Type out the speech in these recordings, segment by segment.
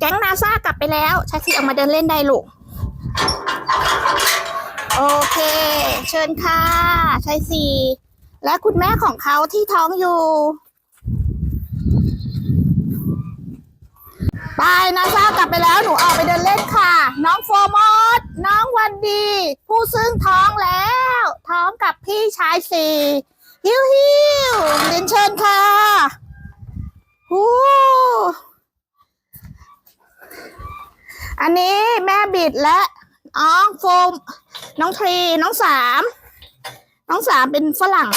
แก๊งนาซากลับไปแล้วชาซีออกมาเดินเล่นได้ลูก โอเค เชิญค่ะชายสีและคุณแม่ของเขาที่ท้องอยู่ ไปนาซากลับไปแล้วหนูออกไปเดินเล่นค่ะ น้องโฟมอสน้องวันดี ผู้ซึ่งท้องแล้ว ท้องกับพี่ชายสี่ฮิวฮิวเรียนเชิญค่ะฮู้ อันนี้แม่บิดและน้องโฟม น้องทรี น้องสาม น้องสามเป็นฝรั่ง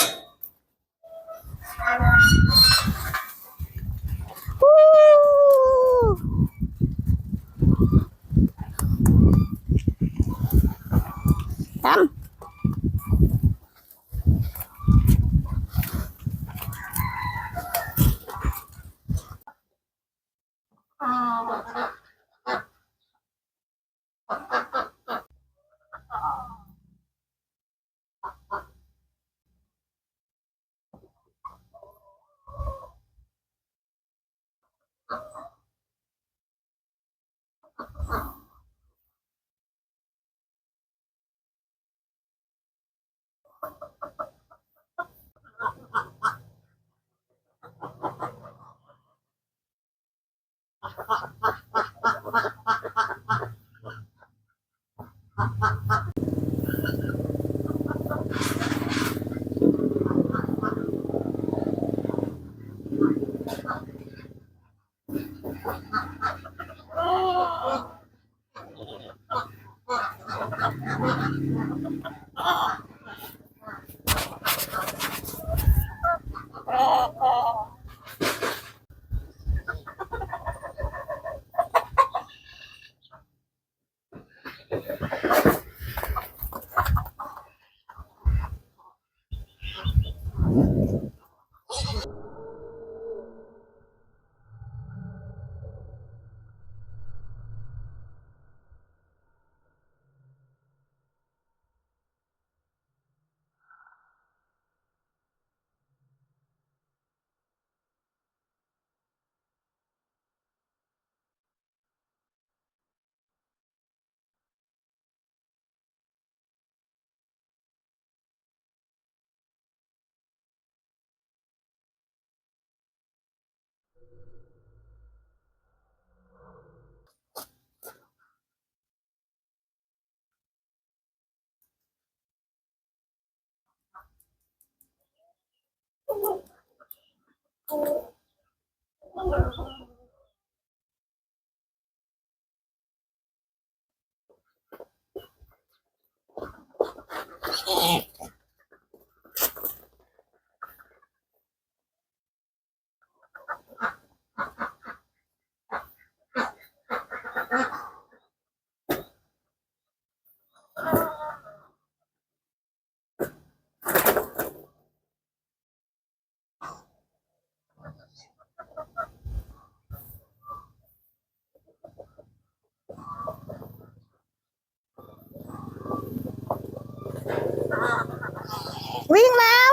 วิ่ วิ่งแล้ว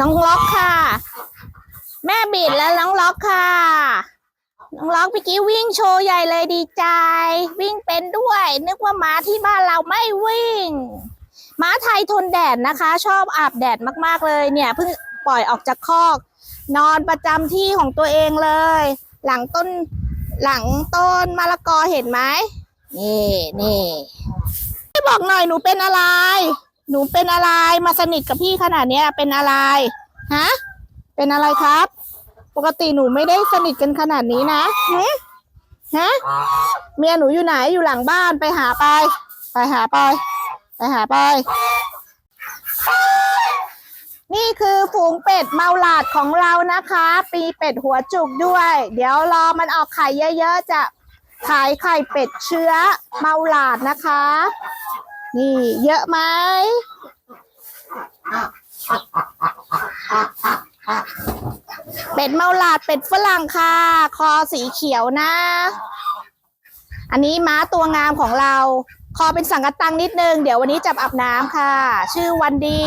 น้องล็อกค่ะ แม่บิดแล้วน้องล็อกค่ะ น้องล็อกเมื่อกี้วิ่งโชว์ใหญ่เลยดีใจ วิ่งเป็นด้วย นึกว่าม้าที่บ้านเราไม่วิ่ง ม้าไทยทนแดดนะคะ ชอบอาบแดดมากๆเลยเนี่ยเพิ่งปล่อยออกจากคอก นอนประจำที่ของตัวเองเลย หลังต้นหลังต้นมะละกอเห็นไหมนี่นี่ให้บอกหน่อยหนูเป็นอะไร หนูเป็นอะไรมาสนิทกับพี่ขนาดเนี้ยเป็นอะไรฮะเป็นอะไรครับ ปกติหนูไม่ได้สนิทกันขนาดนี้นะหึฮะเมียหนูอยู่ไหนอยู่หลังบ้านไปหาไป ไปหาไป ไปหาไป นี่คือฝูงเป็ดเมาหลาดของเรานะคะ ปีเป็ดหัวจุกด้วย เดี๋ยวรอมันออกไข่เยอะๆจะขายไข่เป็ดเชื้อเมาหลาดนะคะ นี่ เยอะไหม เป็ดเมาหลาดเป็ดฝรั่งค่ะ คอสีเขียวนะ อันนี้ม้าตัวงามของเรา คอเป็นสังกะตังนิดนึง เดี๋ยววันนี้จับอาบน้ำค่ะ ชื่อวันดี